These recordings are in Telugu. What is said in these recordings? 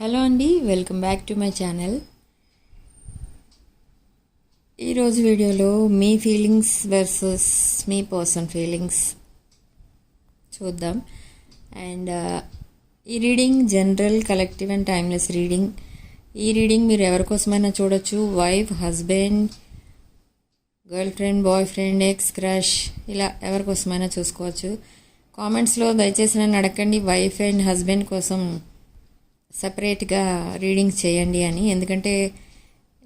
హలో అండి welcome back to my channel. ఈరోజు వీడియోలో మీ ఫీలింగ్స్ వర్సెస్ మీ పర్సన్ ఫీలింగ్స్ చూద్దాం. అండ్ ఈ reading general collective and timeless reading. ఈ రీడింగ్ మీరు ఎవరికోసమైనా చూడొచ్చు. Wife husband girl friend boy friend ex crush ఇలా ఎవరికోసమైనా చూసుకోవచ్చు. కామెంట్స్లో దయచేసి నన్ను అడగండి. వైఫ్ అండ్ హస్బెండ్ కోసం సపరేట్గా రీడింగ్ చేయండి అని. ఎందుకంటే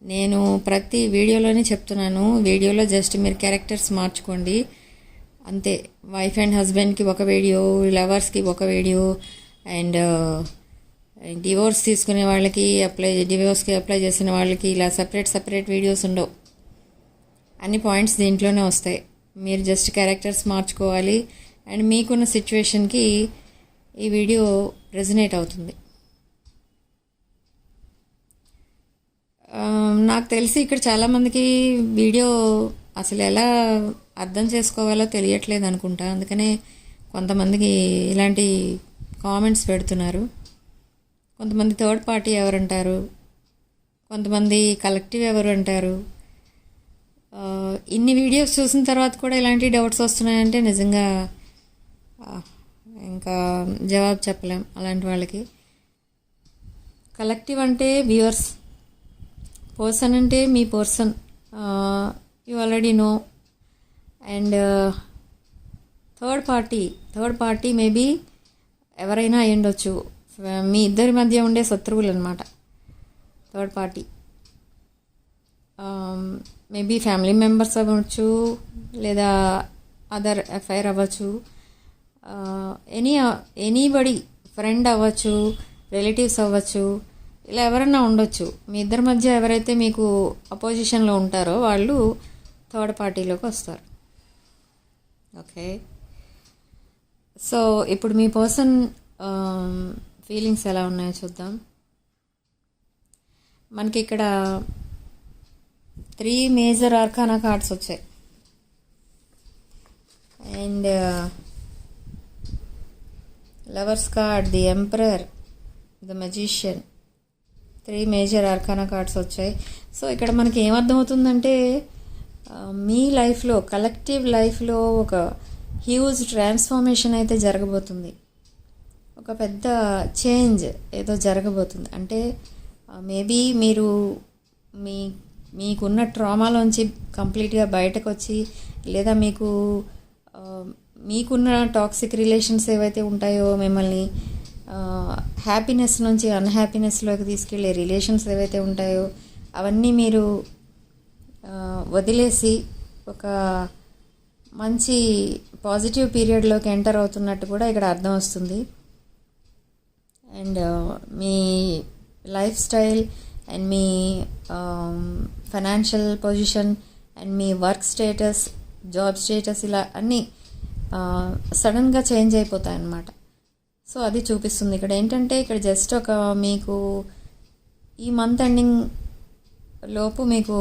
నేను ప్రతి వీడియోలోనే చెప్తున్నాను. వీడియోలో జస్ట్ మీరు క్యారెక్టర్స్ మార్చుకోండి. అంతే. వైఫ్ అండ్ హస్బెండ్కి ఒక వీడియో లవర్స్కి ఒక వీడియో అండ్ డివోర్స్ తీసుకునే వాళ్ళకి అప్లై డివోర్స్కి అప్లై చేసిన వాళ్ళకి ఇలా సపరేట్ సపరేట్ వీడియోస్ ఉండవు. అన్ని పాయింట్స్ దీంట్లోనే వస్తాయి. మీరు జస్ట్ క్యారెక్టర్స్ మార్చుకోవాలి. అండ్ మీకున్న సిచ్యువేషన్కి ఈ వీడియో రెజనేట్ అవుతుంది. నాకు తెలిసి ఇక్కడ చాలామందికి వీడియో అసలు ఎలా అర్థం చేసుకోవాలో తెలియట్లేదు అనుకుంటా. అందుకనే కొంతమందికి ఇలాంటి కామెంట్స్ పెడుతున్నారు. కొంతమంది థర్డ్ పార్టీ ఎవరు అంటారు కొంతమంది కలెక్టివ్ ఎవరు అంటారు ఇన్ని వీడియోస్ చూసిన తర్వాత కూడా ఇలాంటి డౌట్స్ వస్తున్నాయంటే నిజంగా ఇంకా జవాబు చెప్పలేం అలాంటి వాళ్ళకి. కలెక్టివ్ అంటే వ్యూవర్స్. పర్సన్ అంటే మీ person you already know and third party third party maybe ఎవరైనా అయ్యుండొచ్చు. మీ ఇద్దరి మధ్య ఉండే శత్రువులు అనమాట third party maybe family members అవ్వచ్చు లేదా అదర్ ఎఫ్ఐఆర్ అవ్వచ్చు. ఎనీ ఎనీబడి ఫ్రెండ్ అవ్వచ్చు రిలేటివ్స్ అవ్వచ్చు. ఇలా ఎవరన్నా ఉండొచ్చు. మీ ఇద్దరి మధ్య ఎవరైతే మీకు అపోజిషన్లో ఉంటారో వాళ్ళు థర్డ్ పార్టీలోకి వస్తారు. ఓకే సో ఇప్పుడు మీ పర్సన్ ఫీలింగ్స్ um, ఎలా ఉన్నాయో చూద్దాం. మనకి ఇక్కడ త్రీ మేజర్ ఆర్కానా కార్డ్స్ వచ్చాయి. And lovers card the emperor the magician three major arcana cards వచ్చాయి. సో ఇక్కడ మనకి ఏమర్థమవుతుందంటే మీ లైఫ్లో కలెక్టివ్ లైఫ్లో ఒక హ్యూజ్ ట్రాన్స్ఫర్మేషన్ అయితే జరగబోతుంది. ఒక పెద్ద చేంజ్ ఏదో జరగబోతుంది. అంటే మేబీ మీరు మీ మీకున్న ట్రామాలోంచి కంప్లీట్గా బయటకు వచ్చి లేదా మీకు మీకున్న టాక్సిక్ రిలేషన్స్ ఏవైతే ఉంటాయో మిమ్మల్ని హ్యాపీనెస్ నుంచి అన్హ్యాపీనెస్లోకి తీసుకెళ్ళే రిలేషన్స్ ఏవైతే ఉంటాయో అవన్నీ మీరు వదిలేసి ఒక మంచి పాజిటివ్ పీరియడ్లోకి ఎంటర్ అవుతున్నట్టు కూడా ఇక్కడ అర్థం వస్తుంది. అండ్ మీ లైఫ్ స్టైల్ అండ్ మీ ఫైనాన్షియల్ పొజిషన్ అండ్ మీ వర్క్ స్టేటస్ జాబ్ స్టేటస్ ఇలా అన్నీ సడన్గా చేంజ్ అయిపోతాయి అన్నమాట సో అది చూపిస్తుంది ఇక్కడ. ఏంటంటే ఇక్కడ జస్ట్ ఒక మీకు ఈ మంత్ ఎండింగ్ లోపు మీకు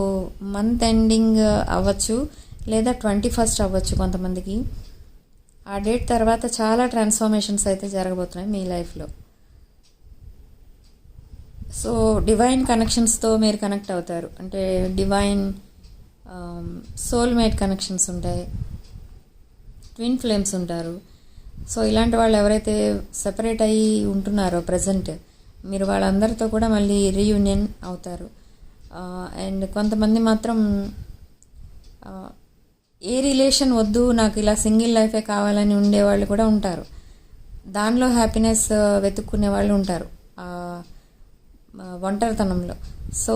మంత్ ఎండింగ్ అవ్వచ్చు లేదా ట్వంటీ ఫస్ట్ అవ్వచ్చు కొంతమందికి. ఆ డేట్ తర్వాత చాలా ట్రాన్స్ఫర్మేషన్స్ అయితే జరగబోతున్నాయి మీ లైఫ్లో సో డివైన్ కనెక్షన్స్తో మీరు కనెక్ట్ అవుతారు. అంటే డివైన్ సోల్మేట్ కనెక్షన్స్ ఉంటాయి. ట్విన్ ఫ్లేమ్స్ ఉంటారు. సో ఇలాంటి వాళ్ళు ఎవరైతే సెపరేట్ అయ్యి ఉంటున్నారో ప్రజెంట్ మీరు వాళ్ళందరితో కూడా మళ్ళీ రీయూనియన్ అవుతారు. అండ్ కొంతమంది మాత్రం ఏ రిలేషన్ వద్దు నాకు ఇలా సింగిల్ లైఫే కావాలని ఉండేవాళ్ళు కూడా ఉంటారు. దానిలో హ్యాపీనెస్ వెతుక్కునే వాళ్ళు ఉంటారు. ఒంటరితనంలో. సో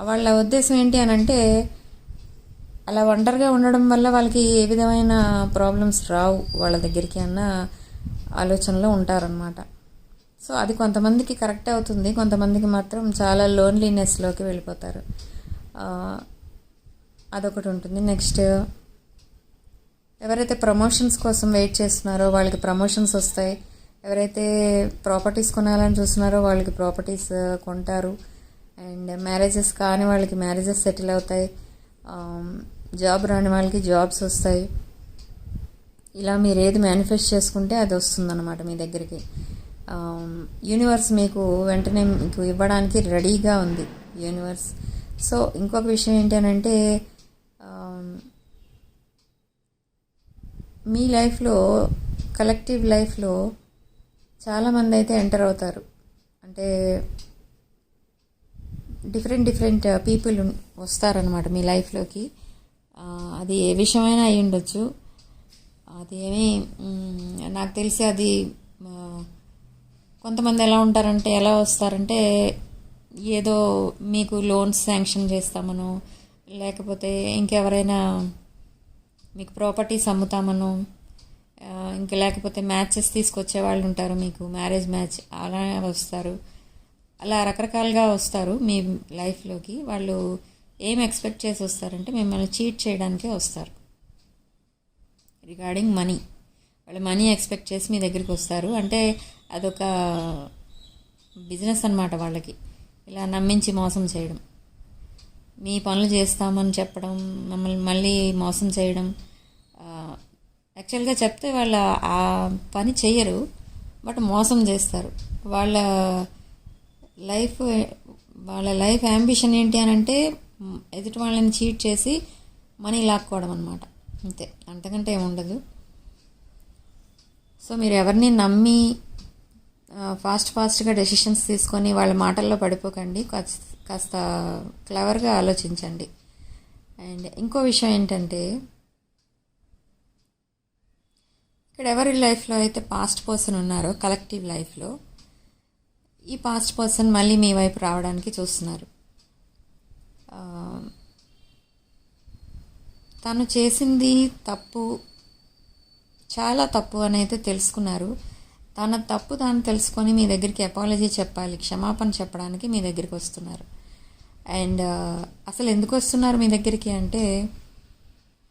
వాళ్ళ ఉద్దేశం ఏంటి అని అంటే అలా ఒంటరిగా ఉండడం వల్ల వాళ్ళకి ఏ విధమైన ప్రాబ్లమ్స్ రావు వాళ్ళ దగ్గరికి అన్న ఆలోచనలో ఉంటారనమాట సో అది కొంతమందికి కరెక్ట్ అవుతుంది. కొంతమందికి మాత్రం చాలా లోన్లీనెస్లోకి వెళ్ళిపోతారు. అదొకటి ఉంటుంది. నెక్స్ట్ ఎవరైతే ప్రమోషన్స్ కోసం వెయిట్ చేస్తున్నారో వాళ్ళకి ప్రమోషన్స్ వస్తాయి. ఎవరైతే ప్రాపర్టీస్ కొనాలని చూస్తున్నారో వాళ్ళకి ప్రాపర్టీస్ కొంటారు. అండ్ మ్యారేజెస్ కాని వాళ్ళకి మ్యారేజెస్ సెటిల్ అవుతాయి. జాబ్ రాని వాళ్ళకి జాబ్స్ వస్తాయి. ఇలా మీరు ఏది మేనిఫెస్ట్ చేసుకుంటే అది వస్తుందన్నమాట మీ దగ్గరికి. యూనివర్స్ మీకు వెంటనే మీకు ఇవ్వడానికి రెడీగా ఉంది యూనివర్స్ సో ఇంకొక విషయం ఏంటంటే మీ లైఫ్లో కలెక్టివ్ లైఫ్లో చాలామంది అయితే ఎంటర్ అవుతారు. అంటే డిఫరెంట్ డిఫరెంట్ పీపుల్ వస్తారనమాట మీ లైఫ్లోకి అది ఏ విషయమైనా అయి ఉండొచ్చు. అది నాకు తెలిసి అది కొంతమంది ఎలా ఉంటారంటే ఎలా వస్తారంటే ఏదో మీకు లోన్స్ శాంక్షన్ చేస్తామనో లేకపోతే ఇంకెవరైనా మీకు ప్రాపర్టీస్ అమ్ముతామనో ఇంకా లేకపోతే మ్యాచెస్ తీసుకొచ్చే వాళ్ళు ఉంటారు మీకు మ్యారేజ్ మ్యాచ్ అలా వస్తారు. అలా రకరకాలుగా వస్తారు మీ లైఫ్లోకి. వాళ్ళు ఏం ఎక్స్పెక్ట్ చేసి వస్తారంటే మిమ్మల్ని చీట్ చేయడానికే వస్తారు. Regarding money. వాళ్ళు మనీ ఎక్స్పెక్ట్ చేసి మీ దగ్గరికి వస్తారు. అంటే అదొక బిజినెస్ అనమాట వాళ్ళకి. ఇలా నమ్మించి మోసం చేయడం. మీ పనులు చేస్తామని చెప్పడం మమ్మల్ని మళ్ళీ మోసం చేయడం. యాక్చువల్గా చెప్తే వాళ్ళ ఆ పని చెయ్యరు బట్ మోసం చేస్తారు. వాళ్ళ లైఫ్ వాళ్ళ లైఫ్ అంబిషన్ ఏంటి అని అంటే ఎదుటి వాళ్ళని చీట్ చేసి మనీ లాక్కోవడం అనమాట అంతే. అంతకంటే ఏముండదు సో మీరు ఎవరిని నమ్మి ఫాస్ట్ ఫాస్ట్గా డెసిషన్స్ తీసుకొని వాళ్ళ మాటల్లో పడిపోకండి. కాస్త కాస్త క్లవర్గా ఆలోచించండి. అండ్ ఇంకో విషయం ఏంటంటే ఇక్కడ ఎవరి లైఫ్లో అయితే పాస్ట్ పర్సన్ ఉన్నారో కలెక్టివ్ లైఫ్లో ఈ పాస్ట్ పర్సన్ మళ్ళీ మీ వైపు రావడానికి చూస్తున్నారు. తను చేసింది తప్పు చాలా తప్పు అని అయితే తెలుసుకున్నారు. తన తప్పు తాను తెలుసుకొని మీ దగ్గరికి అపాలజీ చెప్పాలి క్షమాపణ చెప్పడానికి మీ దగ్గరికి వస్తున్నారు. అండ్ అసలు ఎందుకు వస్తున్నారు మీ దగ్గరికి అంటే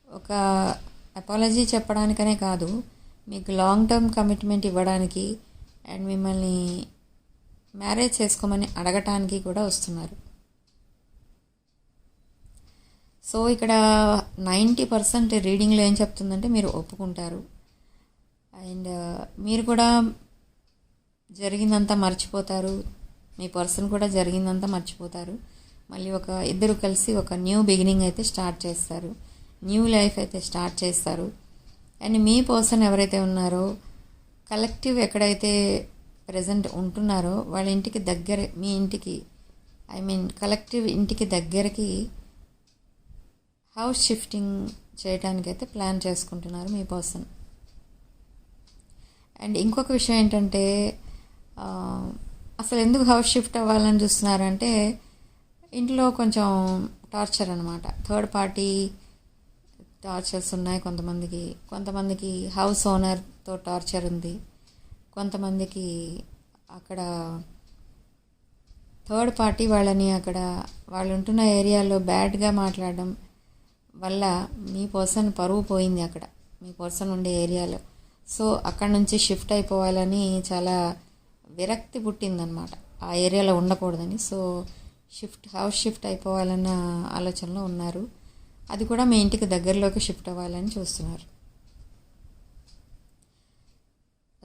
ఒక అపాలజీ చెప్పడానికనే కాదు మీకు లాంగ్ టర్మ్ కమిట్మెంట్ ఇవ్వడానికి అండ్ మిమ్మల్ని మ్యారేజ్ చేసుకోమని అడగటానికి కూడా వస్తున్నారు. సో ఇక్కడ నైంటీ పర్సెంట్ రీడింగ్లో ఏం చెప్తుందంటే మీరు ఒప్పుకుంటారు. అండ్ మీరు కూడా జరిగిందంతా మర్చిపోతారు. మీ పర్సన్ కూడా జరిగిందంతా మర్చిపోతారు. మళ్ళీ ఒక ఇద్దరు కలిసి ఒక న్యూ బిగినింగ్ అయితే స్టార్ట్ చేస్తారు. న్యూ లైఫ్ అయితే స్టార్ట్ చేస్తారు. అండ్ మీ పర్సన్ ఎవరైతే ఉన్నారో కలెక్టివ్ ఎక్కడైతే ప్రజెంట్ ఉంటున్నారో వాళ్ళ ఇంటికి దగ్గర మీ ఇంటికి ఐ మీన్ కలెక్టివ్ ఇంటికి దగ్గరకి హౌస్ షిఫ్టింగ్ చేయడానికి అయితే ప్లాన్ చేసుకుంటున్నారు మీ పర్సన్. అండ్ ఇంకొక విషయం ఏంటంటే అసలు ఎందుకు హౌస్ షిఫ్ట్ అవ్వాలని చూస్తున్నారంటే ఇంట్లో కొంచెం టార్చర్ అనమాట థర్డ్ పార్టీ టార్చర్స్ ఉన్నాయి కొంతమందికి. కొంతమందికి హౌస్ ఓనర్తో టార్చర్ ఉంది. కొంతమందికి అక్కడ థర్డ్ పార్టీ వాళ్ళని అక్కడ వాళ్ళు ఉంటున్న ఏరియాలో బ్యాడ్గా మాట్లాడడం వల్ల మీ పర్సన్ పరువు పోయింది అక్కడ. మీ పర్సన్ ఉండే ఏరియాలో. సో అక్కడ నుంచి షిఫ్ట్ అయిపోవాలని చాలా విరక్తి పుట్టిందనమాట ఆ ఏరియాలో ఉండకూడదని. సో షిఫ్ట్ హౌస్ షిఫ్ట్ అయిపోవాలన్న ఆలోచనలో ఉన్నారు. అది కూడా మీ ఇంటికి దగ్గరలోకి షిఫ్ట్ అవ్వాలని చూస్తున్నారు.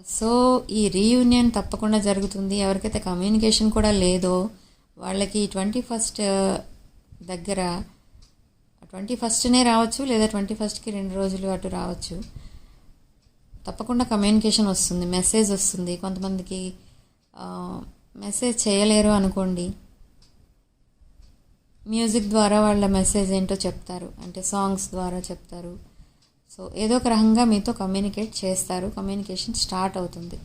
సో ఈ రీయూనియన్ తప్పకుండా జరుగుతుంది. ఎవరికైతే కమ్యూనికేషన్ కూడా లేదో వాళ్ళకి ట్వంటీ ఫస్ట్ దగ్గర ట్వంటీ ఫస్ట్నే రావచ్చు లేదా ట్వంటీ ఫస్ట్కి రెండు రోజులు అటు రావచ్చు. తప్పకుండా కమ్యూనికేషన్ వస్తుంది మెసేజ్ వస్తుంది. కొంతమందికి మెసేజ్ చేయలేరు అనుకోండి. మ్యూజిక్ ద్వారా వాళ్ళ మెసేజ్ ఏంటో చెప్తారు. అంటే సాంగ్స్ ద్వారా చెప్తారు. సో ఏదో ఒక రకంగా మీతో కమ్యూనికేట్ చేస్తారు. కమ్యూనికేషన్ స్టార్ట్ అవుతుంది.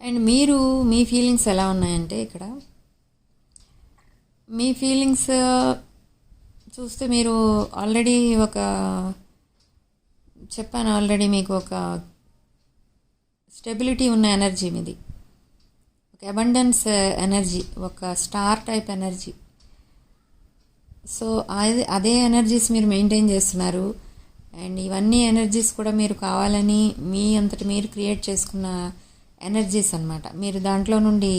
అండ్ మీరు మీ ఫీలింగ్స్ ఎలా ఉన్నాయంటే ఇక్కడ? మీ ఫీలింగ్స్ చూస్తే మీరు ఆల్రెడీ ఒక చెప్పాను ఆల్రెడీ మీకు ఒక స్టెబిలిటీ ఉన్న ఎనర్జీ మీది. ఒక అబండెన్స్ ఎనర్జీ ఒక స్టార్ టైప్ ఎనర్జీ. సో అదే అదే ఎనర్జీస్ మీరు మెయింటైన్ చేస్తున్నారు. అండ్ ఇవన్నీ ఎనర్జీస్ కూడా మీరు కావాలని మీ అంతటి మీరు క్రియేట్ చేసుకున్న ఎనర్జీస్ అనమాట మీరు దాంట్లో నుండి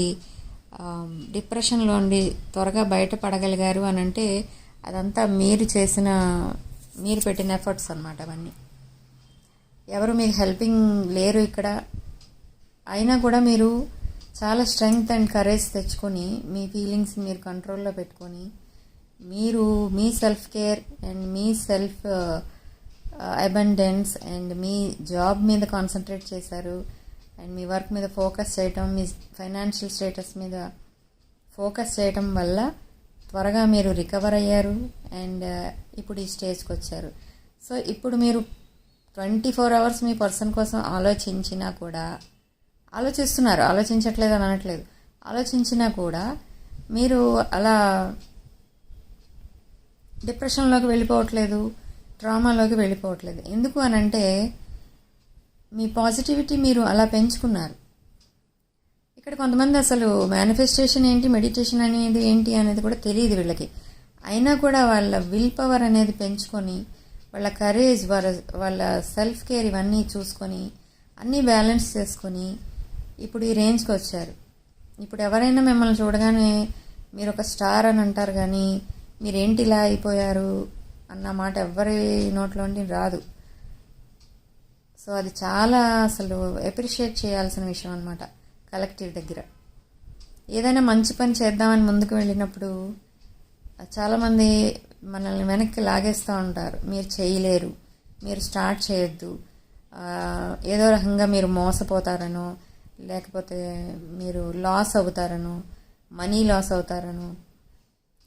డిప్రెషన్లో నుండి త్వరగా బయటపడగలిగారు అని అంటే అదంతా మీరు చేసిన మీరు పెట్టిన ఎఫర్ట్స్ అనమాట అవన్నీ. ఎవరు మీకు హెల్పింగ్ లేరు ఇక్కడ. అయినా కూడా మీరు చాలా స్ట్రెంగ్త్ అండ్ కరేజ్ తెచ్చుకొని మీ ఫీలింగ్స్ మీరు కంట్రోల్లో పెట్టుకొని మీరు మీ సెల్ఫ్ కేర్ అండ్ మీ సెల్ఫ్ అబండెన్స్ అండ్ మీ జాబ్ మీద కాన్సన్ట్రేట్ చేశారు. అండ్ మీ వర్క్ మీద ఫోకస్ చేయటం మీ ఫైనాన్షియల్ స్టేటస్ మీద ఫోకస్ చేయటం వల్ల త్వరగా మీరు రికవర్ అయ్యారు అండ్ ఇప్పుడు ఈ స్టేజ్కి వచ్చారు. సో ఇప్పుడు మీరు ట్వంటీ ఫోర్ అవర్స్ మీ పర్సన్ కోసం ఆలోచించినా కూడా ఆలోచిస్తున్నారు ఆలోచించట్లేదు అని అనట్లేదు. ఆలోచించినా కూడా మీరు అలా డిప్రెషన్లోకి వెళ్ళిపోవట్లేదు ట్రామాలోకి వెళ్ళిపోవట్లేదు. ఎందుకు అని అంటే మీ పాజిటివిటీ మీరు అలా పెంచుకున్నారు. ఇక్కడ కొంతమంది అసలు మేనిఫెస్టేషన్ ఏంటి మెడిటేషన్ అనేది ఏంటి అనేది కూడా తెలియదు వీళ్ళకి. అయినా కూడా వాళ్ళ విల్ పవర్ అనేది పెంచుకొని వాళ్ళ కరేజ్ వాళ్ళ వాళ్ళ సెల్ఫ్ కేర్ ఇవన్నీ చూసుకొని అన్నీ బ్యాలెన్స్ చేసుకొని ఇప్పుడు ఈ రేంజ్కి వచ్చారు. ఇప్పుడు ఎవరైనా మిమ్మల్ని చూడగానే మీరు ఒక స్టార్ అని అంటారు కానీ మీరేంటి ఇలా అయిపోయారు అన్న మాట ఎవరి నోట్లోంటి రాదు. సో అది చాలా అసలు అప్రిషియేట్ చేయాల్సిన విషయం అనమాట కలెక్టివ్ దగ్గర. ఏదైనా మంచి పని చేద్దామని ముందుకు వెళ్ళినప్పుడు చాలామంది మనల్ని వెనక్కి లాగేస్తూ ఉంటారు. మీరు చేయలేరు మీరు స్టార్ట్ చేయొద్దు. ఏదో రకంగా మీరు మోసపోతారనో లేకపోతే మీరు లాస్ అవుతారనో మనీ లాస్ అవుతారనో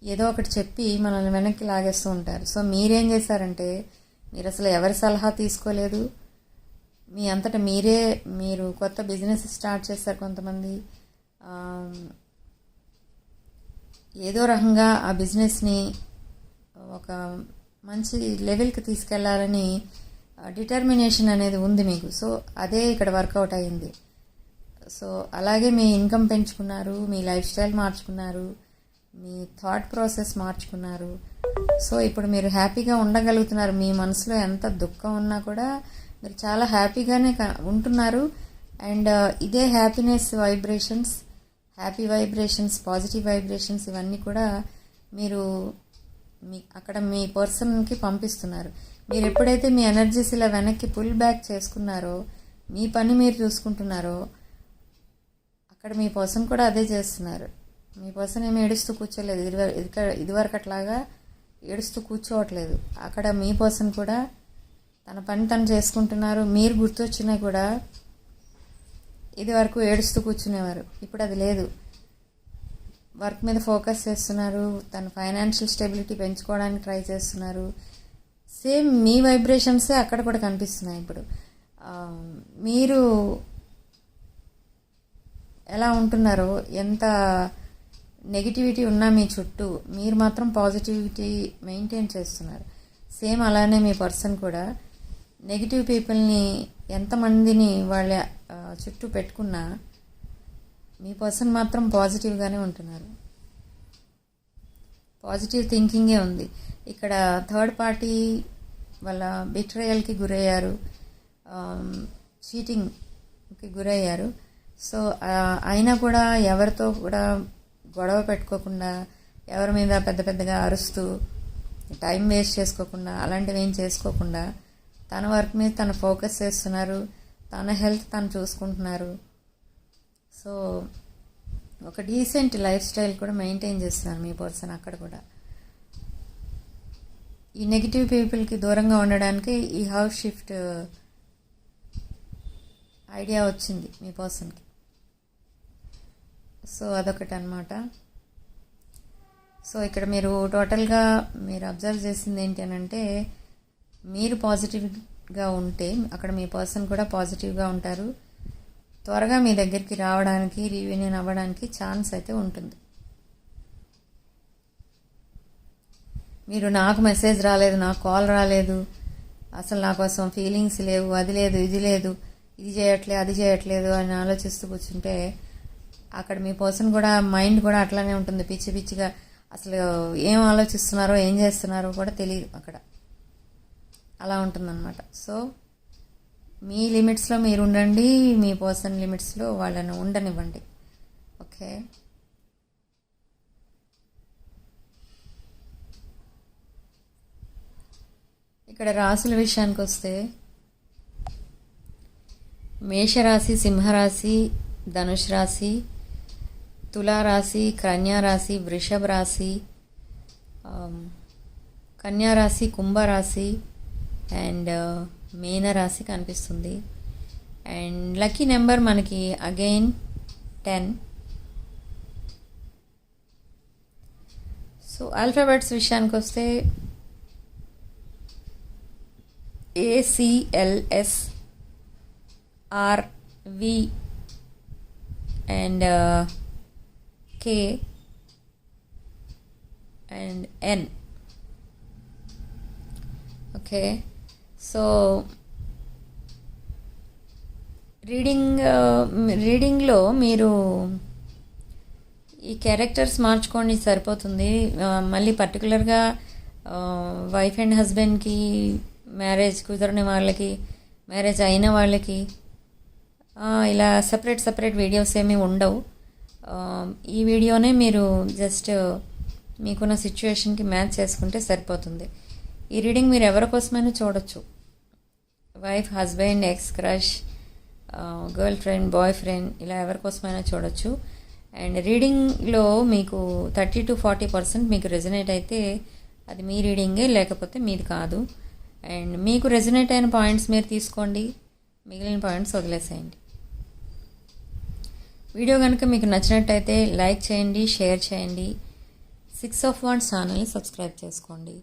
ఏదో ఒకటి చెప్పి మనల్ని వెనక్కి లాగేస్తూ ఉంటారు. సో మీరేం చేశారంటే మీరు అసలు ఎవరి సలహా తీసుకోలేదు? మీ అంతటా మీరే మీరు కొత్త బిజినెస్ స్టార్ట్ చేస్తారు కొంతమంది. ఏదో రకంగా ఆ బిజినెస్ని ఒక మంచి లెవెల్కి తీసుకెళ్ళాలని డిటర్మినేషన్ అనేది ఉంది మీకు. సో అదే ఇక్కడ వర్కౌట్ అయింది. సో అలాగే మీ ఇన్కమ్ పెంచుకున్నారు మీ లైఫ్ స్టైల్ మార్చుకున్నారు మీ థాట్ ప్రాసెస్ మార్చుకున్నారు. సో ఇప్పుడు మీరు హ్యాపీగా ఉండగలుగుతున్నారు. మీ మనసులో ఎంత దుఃఖం ఉన్నా కూడా మీరు చాలా హ్యాపీగానే క- ఉంటున్నారు. అండ్ uh, ఇదే happiness vibrations happy vibrations positive vibrations ఇవన్నీ కూడా మీరు మీ అక్కడ మీ పర్సన్కి పంపిస్తున్నారు. మీరు ఎప్పుడైతే మీ ఎనర్జీస్ ఇలా వెనక్కి పుల్ బ్యాక్ చేసుకున్నారో మీ పని మీరు చూసుకుంటున్నారో అక్కడ మీ పర్సన్ కూడా అదే చేస్తున్నారు. మీ పర్సన్ ఏమి ఏడుస్తూ కూర్చోలేదు. ఇది ఇదివరకట్లాగా ఇదివరకు అట్లాగా ఏడుస్తూ కూర్చోవట్లేదు. అక్కడ మీ పర్సన్ కూడా తన పని తను చేసుకుంటున్నారు. మీరు గుర్తొచ్చినా కూడా ఇది వరకు ఏడుస్తూ కూర్చునేవారు. ఇప్పుడు అది లేదు. వర్క్ మీద ఫోకస్ చేస్తున్నారు. తన ఫైనాన్షియల్ స్టెబిలిటీ పెంచుకోవడానికి ట్రై చేస్తున్నారు. సేమ్ మీ వైబ్రేషన్సే అక్కడ కూడా కనిపిస్తున్నాయి ఇప్పుడు. మీరు ఎలా ఉంటున్నారో ఎంత నెగిటివిటీ ఉన్నా మీ చుట్టూ మీరు మాత్రం పాజిటివిటీ మెయింటైన్ చేస్తున్నారు. సేమ్ అలానే మీ పర్సన్ కూడా నెగిటివ్ పీపుల్ని ఎంతమందిని వాళ్ళ చుట్టూ పెట్టుకున్నా మీ పర్సన్ మాత్రం పాజిటివ్గానే ఉంటున్నారు. పాజిటివ్ థింకింగే ఉంది. ఇక్కడ థర్డ్ పార్టీ వాళ్ళ బిట్రయల్కి గురయ్యారు. చీటింగ్కి గురయ్యారు. సో అయినా కూడా ఎవరితో కూడా గొడవ పెట్టుకోకుండా ఎవరి మీద పెద్ద పెద్దగా అరుస్తూ టైం వేస్ట్ చేసుకోకుండా అలాంటివి ఏం చేసుకోకుండా తన వర్క్ మీద తను ఫోకస్ చేస్తున్నారు. తన హెల్త్ తను చూసుకుంటున్నారు. సో ఒక డీసెంట్ లైఫ్ స్టైల్ కూడా మెయింటైన్ చేస్తున్నారు మీ పర్సన్ అక్కడ కూడా. ఈ నెగిటివ్ పీపుల్కి దూరంగా ఉండడానికి ఈ హౌస్ షిఫ్ట్ ఐడియా వచ్చింది మీ పర్సన్కి. సో అదొకటి అనమాట సో ఇక్కడ మీరు టోటల్గా మీరు అబ్జర్వ్ చేసింది ఏంటి అని అంటే మీరు పాజిటివ్గా ఉంటే అక్కడ మీ పర్సన్ కూడా పాజిటివ్గా ఉంటారు. త్వరగా మీ దగ్గరికి రావడానికి రీయూనియన్ అవ్వడానికి ఛాన్స్ అయితే ఉంటుంది. మీరు నాకు మెసేజ్ రాలేదు నాకు కాల్ రాలేదు అసలు నా కోసం ఫీలింగ్స్ లేవు అది లేదు ఇది లేదు ఇది చేయట్లేదు అది చేయట్లేదు అని ఆలోచిస్తూ కూర్చుంటే అక్కడ మీ పర్సన్ కూడా మైండ్ కూడా అట్లానే ఉంటుంది. పిచ్చి పిచ్చిగా అసలు ఏం ఆలోచిస్తున్నారో ఏం చేస్తున్నారో కూడా తెలియదు అక్కడ. అలా ఉంటుందన్నమాట. సో మీ లిమిట్స్లో మీరు ఉండండి మీ పర్సన్ లిమిట్స్లో వాళ్ళని ఉండనివ్వండి. ఓకే? ఇక్కడ రాసుల విషయానికి వస్తే మేషరాశి సింహరాశి ధనుష్ రాశి తులారాశి కన్యారాశి వృషభ రాశి కన్యారాశి కుంభరాశి అండ్ uh, మీనరాశి కనిపిస్తుంది. అండ్ లక్కీ నెంబర్ మనకి అగైన్ టెన్. సో ఆల్ఫాబెట్స్ విషయానికి వస్తే A C L S R V and uh, K and N okay so reading రీడింగ్లో మీరు ఈ క్యారెక్టర్స్ మార్చుకోండి సరిపోతుంది. మళ్ళీ పర్టికులర్గా వైఫ్ అండ్ హస్బెండ్కి మ్యారేజ్ కుదరని వాళ్ళకి మ్యారేజ్ అయిన వాళ్ళకి ఇలా సపరేట్ సపరేట్ వీడియోస్ ఏమీ ఉండవు. ఈ వీడియోనే మీరు జస్ట్ మీకున్న సిచ్యువేషన్కి మ్యాచ్ చేసుకుంటే సరిపోతుంది. ఈ రీడింగ్ మీరు ఎవరి కోసమైనా చూడొచ్చు. Wife husband ex crush girl friend boy friend ఇలా ఎవరికోసమైనా చూడొచ్చు. అండ్ రీడింగ్లో మీకు థర్టీ టు ఫార్టీ పర్సెంట్ మీకు రెజనేట్ అయితే అది మీ రీడింగే లేకపోతే మీది కాదు. అండ్ మీకు రెజనేట్ అయిన పాయింట్స్ మీరు తీసుకోండి. మిగిలిన పాయింట్స్ వదిలేసేయండి. వీడియో కనుక మీకు నచ్చినట్టయితే లైక్ చేయండి షేర్ చేయండి. సిక్స్ ఆఫ్ వన్ ఛానల్ని సబ్స్క్రైబ్ చేసుకోండి.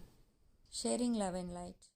Sharing love and light.